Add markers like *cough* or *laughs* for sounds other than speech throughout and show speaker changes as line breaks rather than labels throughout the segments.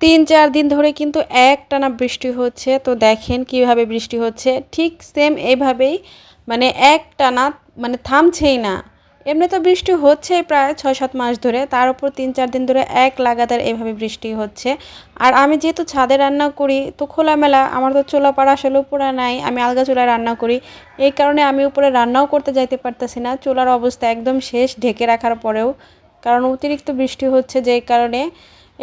তিন চার দিন ধরে কিন্তু এক টানা বৃষ্টি হচ্ছে। তো দেখেন কীভাবে বৃষ্টি হচ্ছে। ঠিক সেম এইভাবেই মানে এক টানা মানে থামছেই না। এমনি তো বৃষ্টি হচ্ছে প্রায় ছয় সাত মাস ধরে। তার উপর তিন চার দিন ধরে এক লাগাতার এভাবে বৃষ্টি হচ্ছে। আর আমি যেহেতু ছাদে রান্না করি, তো খোলামেলা, আমার তো চোলা পাড়া আসলে উপরে নাই, আমি আলগা চুলায় রান্না করি। এই কারণে আমি উপরে রান্নাও করতে যাইতে পারতেছি না। চুলার অবস্থা একদম শেষ, ঢেকে রাখার পরেও। কারণ অতিরিক্ত বৃষ্টি হচ্ছে যেই কারণে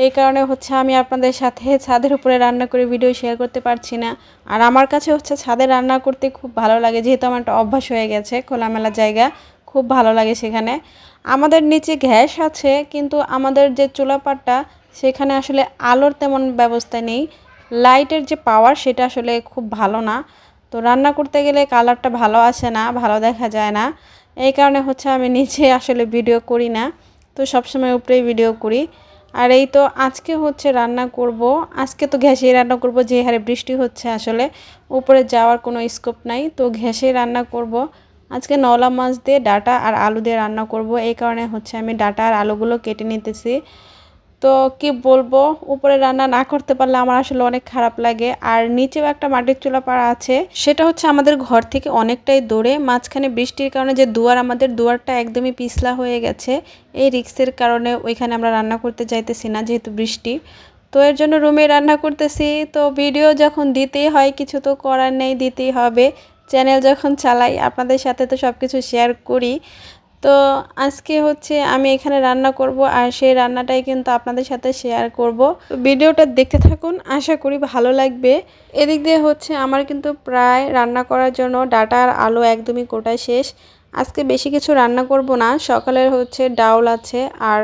এই কারণে হচ্ছে আমি আপনাদের সাথে ছাদের উপরে রান্না করে ভিডিও শেয়ার করতে পারছি না। আর আমার কাছে হচ্ছে ছাদে রান্না করতে খুব ভালো লাগে, যেহেতু আমার একটা অভ্যাস হয়ে গেছে, খোলামেলা জায়গা, খুব ভালো লাগে সেখানে। আমাদের নিচে গ্যাস আছে, কিন্তু আমাদের যে চুলাপাটটা সেখানে আসলে আলোর তেমন ব্যবস্থা নেই। লাইটের যে পাওয়ার সেটা আসলে খুব ভালো না। তো রান্না করতে গেলে কালারটা ভালো আসে না, ভালো দেখা যায় না। এই কারণে হচ্ছে আমি নিচে আসলে ভিডিও করি না। তো সবসময় উপরেই ভিডিও করি। আর এই তো আজকে হচ্ছে রান্না করব। আজকে তো ঘ্যাসেই রান্না করব, যে হারে বৃষ্টি হচ্ছে আসলে। উপরে যাওয়ার কোনো স্কোপ নাই, তো ঘ্যাসেই রান্না করব। আজকে নলা মাছ দিয়ে ডাটা আর আলু দিয়ে রান্না করব। এই কারণে হচ্ছে আমি ডাটা আর আলুগুলো কেটে নিতেছি। তো কি বলব? উপরে রান্না না করতে পারলে আমার আসলে অনেক খারাপ লাগে। আর নিচেও একটা মাটির চুলা পাড়া আছে। সেটা হচ্ছে আমাদের ঘর থেকে অনেকটাই দূরে। মাঝখানে বৃষ্টির কারণে যে দুয়ার, আমাদের দুয়ারটা একদমই পিছলা হয়ে গেছে। এই রিক্সের কারণে ওইখানে আমরা রান্না করতে চাইতেছি না যেহেতু বৃষ্টি। তো এর জন্য রুমে রান্না করতেছি। তো ভিডিও যখন দিতেই হয়, কিছু তো করার নেই, দিতেই হবে। চ্যানেল যখন চালাই, আপনাদের সাথে তো সব কিছু শেয়ার করি। তো আজকে হচ্ছে আমি এখানে রান্না করব আর সেই রান্নাটাই কিন্তু আপনাদের সাথে শেয়ার করব। ভিডিওটা দেখতে থাকুন, আশা করি ভালো লাগবে। এদিক দিয়ে হচ্ছে আমার কিন্তু প্রায় রান্না করার জন্য ডাটা আর আলু একদমই কোটায় শেষ। আজকে বেশি কিছু রান্না করব না, সকালের হচ্ছে ডাউল আছে আর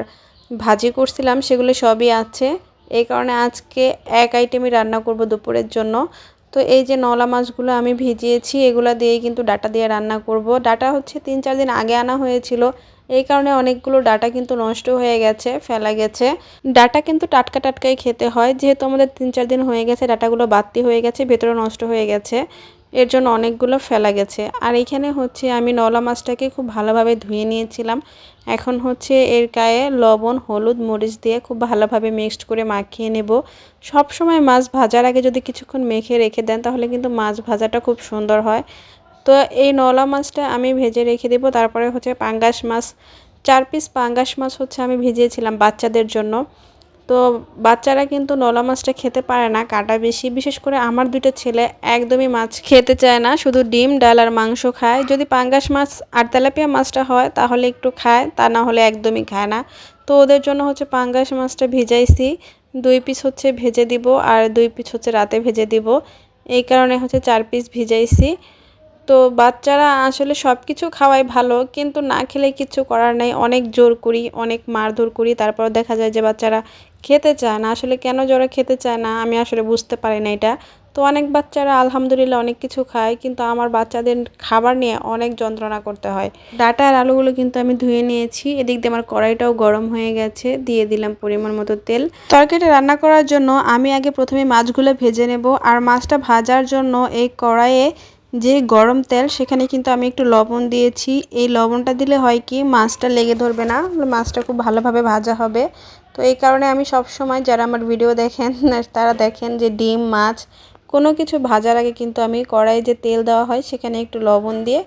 ভাজি করছিলাম, সেগুলো সবই আছে। এই কারণে আজকে এক আইটেমই রান্না করব দুপুরের জন্য। তো এই যে নলা মাছগুলো আমি ভিজিয়েছি, এগুলো দিয়ে কিন্তু ডাটা দিয়ে রান্না করব। ডাটা হচ্ছে তিন চার দিন আগে আনা হয়েছিল। এই কারণে অনেকগুলো ডাটা কিন্তু নষ্ট হয়ে গেছে, ফেলা গেছে। ডাটা কিন্তু টাটকা টাটকাই খেতে হয়। যেহেতু আমাদের তিন চার দিন হয়ে গেছে, ডাটাগুলো বাড়তি হয়ে গেছে, ভেতরে নষ্ট হয়ে গেছে। এর জন্য অনেকগুলো ফেলা গেছে। আর এখানে হচ্ছে আমি নলা মাছটাকে খুব ভালোভাবে ধুয়ে নিয়েছিলাম। এখন হচ্ছে এর গায়ে লবণ, হলুদ, মরিচ দিয়ে খুব ভালোভাবে মিক্সড করে মাখিয়ে নেব। সব সময় মাছ ভাজার আগে যদি কিছুক্ষণ মেখে রেখে দেন, তাহলে কিন্তু মাছ ভাজাটা খুব সুন্দর হয়। তো এই নলা মাছটা আমি ভেজে রেখে দেবো। তারপরে হচ্ছে পাঙ্গাস মাছ, চার পিস পাঙ্গাস মাছ হচ্ছে আমি ভিজিয়েছিলাম বাচ্চাদের জন্য। তো বাচ্চারা কিন্তু নলা মাছটা খেতে পারে না, কাটা বেশি। বিশেষ করে আমার দুইটা ছেলে একদমই মাছ খেতে চায় না, শুধু ডিম, ডাল আর মাংস খায়। যদি পাঙ্গাস মাছ আর তেলাপিয়া মাছটা হয়, তাহলে একটু খায়, তা না হলে একদমই খায় না। তো ওদের জন্য হচ্ছে পাঙ্গাস মাছটা ভিজাইছি। দুই পিস হচ্ছে ভেজে দিব আর দুই পিস হচ্ছে রাতে ভেজে দিব। এই কারণে হচ্ছে চার পিস ভিজাইছি। তো বাচ্চারা আসলে সব কিছু খাওয়াই ভালো, কিন্তু না খেলে কিছু করার নেই। অনেক জোর করি, অনেক মারধর করি তারপর দেখা যায় যে বাচ্চারা খেতে চায় না, আসলে কেন জ্বরে খেতে চায় না, আমি আসলে বুঝতে পারি না এটা। তো অনেক বাচ্চারা আলহামদুলিল্লাহ অনেক কিছু খায়, কিন্তু আমার বাচ্চাদের খাবার নিয়ে অনেক যন্ত্রণা করতে হয়। ডাটা আর আলুগুলো কিন্তু আমি ধুয়ে নিয়েছি, এদিক দিয়ে আমার কড়াইটাও গরম হয়ে গেছে, দিয়ে দিলাম পরিমাণ মতো তেল। তরকারিটা রান্না করার জন্য আমি আগে প্রথমে মাছগুলো ভেজে নেব, আর মাছটা ভাজার জন্য এই কড়াইয়ে যে গরম তেল, সেখানে কিন্তু আমি একটু লবণ দিয়েছি। এই লবণটা দিলে হয় কি, মাছটা লেগে ধরবে না, মাছটা খুব ভালোভাবে ভাজা হবে। তো এই কারণে আমি সব সময় যারা আমার ভিডিও দেখেন, *laughs* তারা দেখেন যে ডিম, মাছ, কোনো কিছু ভাজার আগে কিন্তু আমি কড়াইয়ে যে তেল দেওয়া হয়, সেখানে একটু লবণ দিয়ে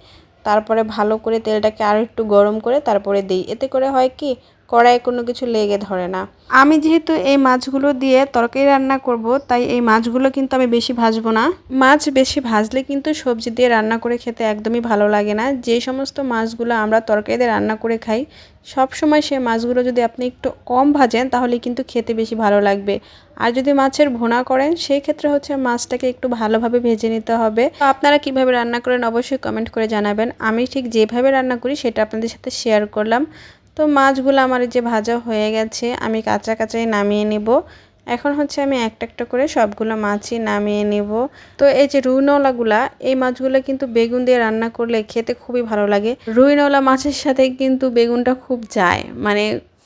তারপরে ভালো করে তেলটাকে আরও একটু গরম করে তারপরে দিই। এতে করে হয় কি কড়াইয়ে কোনো কিছু লেগে ধরে না। আমি যেহেতু এই মাছগুলো দিয়ে তরকারি রান্না করব, তাই এই মাছগুলো কিন্তু আমি বেশি ভাজবো না। মাছ বেশি ভাজলে কিন্তু সবজি দিয়ে রান্না করে খেতে একদমই ভালো লাগে না। যে সমস্ত মাছগুলো আমরা তরকারিতে রান্না করে খাই, সব সময় সে মাছগুলো যদি আপনি একটু কম ভাজেন, তাহলে কিন্তু খেতে বেশি ভালো লাগবে। আর যদি মাছের ভোনা করেন, সেই ক্ষেত্রে হচ্ছে মাছটাকে একটু ভালোভাবে ভেজে নিতে হবে। আপনারা কীভাবে রান্না করেন, অবশ্যই কমেন্ট করে জানাবেন। আমি ঠিক যেভাবে রান্না করি, সেটা আপনাদের সাথে শেয়ার করলাম। তো মাছগুলো আমার যে ভাজা হয়ে গেছে, আমি কাঁচা কাঁচাই নামিয়ে নেব। এখন হচ্ছে আমি একটা একটা করে সবগুলো মাছই নামিয়ে নেব। তো এই যে রুইনলাগুলা এই মাছগুলো কিন্তু বেগুন দিয়ে রান্না করলে খেতে খুবই ভালো লাগে। রুইনলা মাছের সাথে কিন্তু বেগুনটা খুব যায় মানে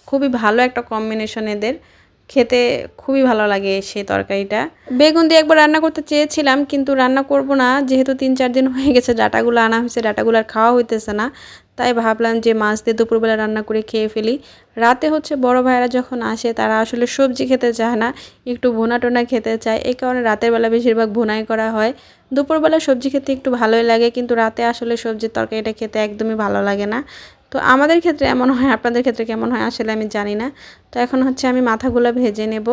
খুবই ভালো একটা কম্বিনেশন এদের। খেতে খুবই ভালো লাগে সেই তরকারিটা। বেগুন দিয়ে একবার রান্না করতে চেয়েছিলাম, কিন্তু রান্না করব না। যেহেতু তিন চার দিন হয়ে গেছে, ডাটাগুলো আনা হয়েছে, ডাটাগুলো আর খাওয়া হইতেছে না। তাই ভাবলাম যে মাছ দিয়ে দুপুরবেলা রান্না করে খেয়ে ফেলি। রাতে হচ্ছে বড় ভাইয়েরা যখন আসে, তারা আসলে সবজি খেতে চায় না, একটু ভুনা টোনা খেতে চায়। এই কারণে রাতের বেলা বেশিরভাগ ভুনাই করা হয়। দুপুরবেলা সবজি খেতে একটু ভালোই লাগে, কিন্তু রাতে আসলে সবজির তরকারিটা খেতে একদমই ভালো লাগে না। তো আমাদের ক্ষেত্রে এমন হয়, আপনাদের ক্ষেত্রে কেমন হয় আসলে আমি জানি না। তো এখন হচ্ছে আমি মাথাগুলো ভেজে নেব।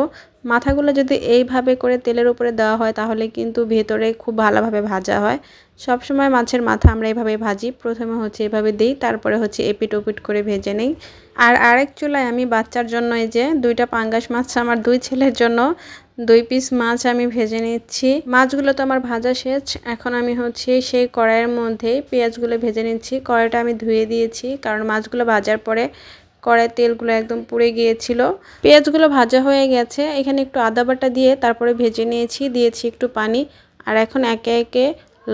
মাথাগুলো যদি এইভাবে করে তেলের উপরে দেওয়া হয় তাহলে কিন্তু ভেতরে খুব ভালোভাবে ভাজা হয়। সব সময় মাছের মাথা আমরা এভাবে ভাজি। প্রথমে হচ্ছে এভাবে দিই, তারপরে হচ্ছে এপিট ওপিট করে ভেজে নেই। আর আরেক চুলায় আমি বাচ্চার জন্য এই যে দুইটা পাঙ্গাস মাছ, আমার দুই ছেলের জন্য দুই পিস মাছ আমি ভেজে নিচ্ছি। মাছগুলো তো আমার ভাজা শেষ। এখন আমি হচ্ছে সেই কড়াইয়ের মধ্যে পেঁয়াজগুলো ভেজে নিচ্ছি। কড়াইটা আমি ধুয়ে দিয়েছি, কারণ মাছগুলো ভাজার পরে কড়াই তেলগুলো একদম পুড়ে গিয়েছিল। পেঁয়াজগুলো ভাজা হয়ে গেছে। এখানে একটু আদা বাটা দিয়ে তারপরে ভেজে নিয়েছি, দিয়েছি একটু পানি। আর এখন একে একে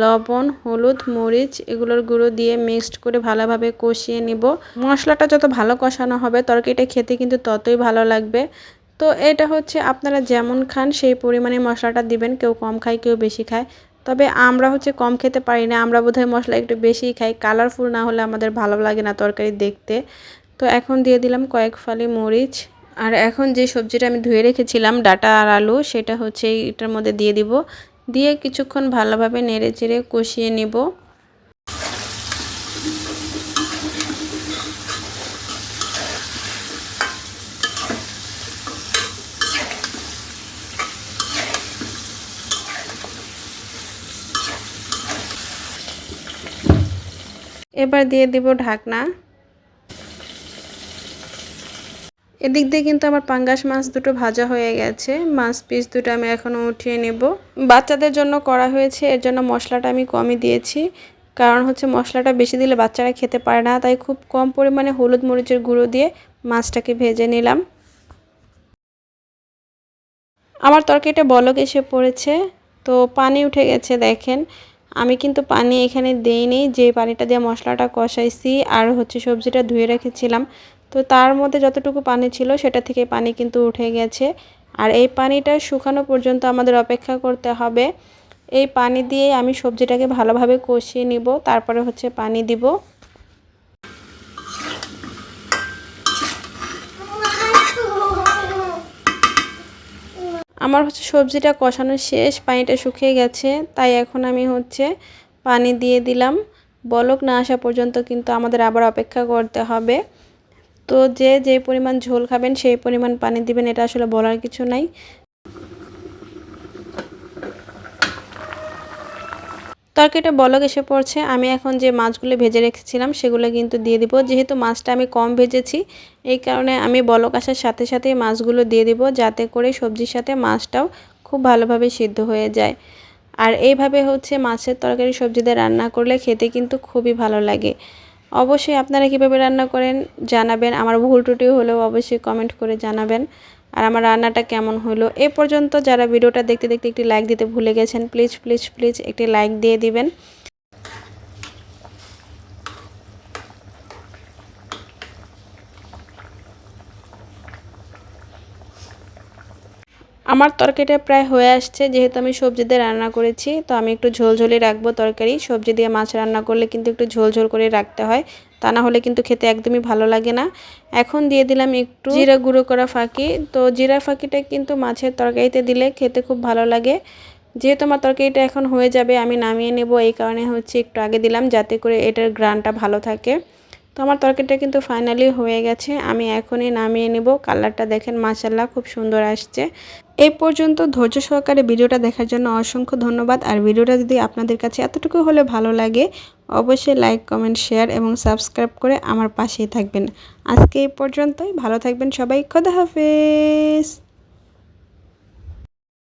লবণ, হলুদ, মরিচ এগুলোর গুঁড়ো দিয়ে মিক্সড করে ভালোভাবে কষিয়ে নিব। মশলাটা যত ভালো কষানো হবে, তরকারিটা খেতে কিন্তু ততই ভালো লাগবে। তো এটা হচ্ছে আপনারা যেমন খান, সেই পরিমাণে মশলাটা দিবেন। কেউ কম খায়, কেউ বেশি খায়। তবে আমরা হচ্ছে কম খেতে পারি না। আমরা বোধহয় মশলা একটু বেশিই খাই। কালারফুল না হলে আমাদের ভালো লাগে না তরকারি দেখতে। তো এখন দিয়ে দিলাম কয়েক ফালি মরিচ। আর এখন যে সবজিটা আমি ধুয়ে রেখেছিলাম, ডাটা আর আলু, সেটা হচ্ছে এটার মধ্যে দিয়ে দিব। দিয়ে কিছুক্ষণ ভালোভাবে নেড়ে চেড়ে কষিয়ে নিব। এবার দিয়ে দিব ঢাকনা। এদিক দিয়ে কিন্তু আমার পাঙ্গাস মাছ দুটো ভাজা হয়ে গেছে। মাছ পিস দুটো আমি এখনও উঠিয়ে নেব। বাচ্চাদের জন্য করা হয়েছে, এর জন্য মশলাটা আমি কমই দিয়েছি। কারণ হচ্ছে মশলাটা বেশি দিলে বাচ্চারা খেতে পারে না, তাই খুব কম পরিমাণে হলুদ মরিচের গুঁড়ো দিয়ে মাছটাকে ভেজে নিলাম। আমার তরকারিটা বলক এসে পড়েছে, তো পানি উঠে গেছে, দেখেন। আমি কিন্তু পানি এখানে দিইনি, যে পানিটা দিয়ে মশলাটা কষাইছি আর হচ্ছে সবজিটা ধুয়ে রেখেছিলাম। তো তার মধ্যে যতটুকু পানি ছিল সেটা থেকে পানি কিন্তু উঠে গেছে। আর এই পানিটা শুকানো পর্যন্ত আমাদের অপেক্ষা করতে হবে। এই পানি দিয়ে আমি সবজিটাকে ভালোভাবে কষিয়ে নিব, তারপরে হচ্ছে পানি দিব। আমার হচ্ছে সবজিটা কষানো শেষ, পানিটা শুকিয়ে গেছে, তাই এখন আমি হচ্ছে পানি দিয়ে দিলাম। বলক না আসা পর্যন্ত কিন্তু আমাদের আবার অপেক্ষা করতে হবে। তো যে যে পরিমাণ ঝোল খাবেন সেই পরিমাণ পানি দিবেন, এটা আসলে বলার কিছু নাই। তরকারিটা বলক এসে পড়ছে, আমি এখন যে মাছগুলো ভেজে রেখেছিলাম সেগুলো কিন্তু দিয়ে দিব। যেহেতু মাছটা আমি কম ভেজেছি, এই কারণে আমি বলক আসার সাথে সাথে মাছগুলো দিয়ে দিব যাতে করে সবজির সাথে মাছটাও খুব ভালোভাবে সিদ্ধ হয়ে যায়। আর এইভাবে হচ্ছে মাছের তরকারি সবজিতে রান্না করলে খেতে কিন্তু খুবই ভালো লাগে। অবশ্যই আপনারা কীভাবে রান্না করেন জানাবেন, আমার ভুল ত্রুটি হলেও অবশ্যই কমেন্ট করে জানাবেন। আর আমার রান্নাটা কেমন হলো এ পর্যন্ত যারা ভিডিওটা দেখতে দেখতে একটি লাইক দিতে ভুলে গেছেন প্লিজ প্লিজ প্লিজ একটি লাইক দিয়ে দিবেন। আমার তরকারিটা প্রায় হয়ে আসছে, যেহেতু আমি সবজি দিয়ে রান্না করেছি, তো আমি একটু ঝোলঝোলে রাখব তরকারি। সবজি দিয়ে মাছ রান্না করলে কিন্তু একটু ঝোলঝোল করে রাখতে হয়। তা না হলে কিন্তু খেতে একদমই ভালো লাগে না। এখন দিয়ে দিলাম একটু জিরা গুঁড়ো করা ফাঁকি। তো জিরা ফাঁকিটা কিন্তু মাছের তরকারিতে দিলে খেতে খুব ভালো লাগে। যেহেতু আমার তরকারিটা এখন হয়ে যাবে, আমি নামিয়ে নেব। এই কারণে হচ্ছে একটু আগে দিলাম যাতে করে এটার গ্রানটা ভালো থাকে। তো আমার তরকারিটা কিন্তু ফাইনালি হয়ে গেছে। আমি এখনই নামিয়ে নেব। কালারটা দেখেন মাসাল্লাহ খুব সুন্দর আসছে। এই পর্যন্ত ধৈর্য সহকারে ভিডিওটা দেখার জন্য অসংখ্য ধন্যবাদ। আর ভিডিওটা যদি আপনাদের কাছে এতটুকু হলে ভালো লাগে অবশ্যই লাইক কমেন্ট শেয়ার এবং সাবস্ক্রাইব করে আমার পাশেই থাকবেন। আজকে এই পর্যন্তই, ভালো থাকবেন সবাই, খোদা হাফেজ।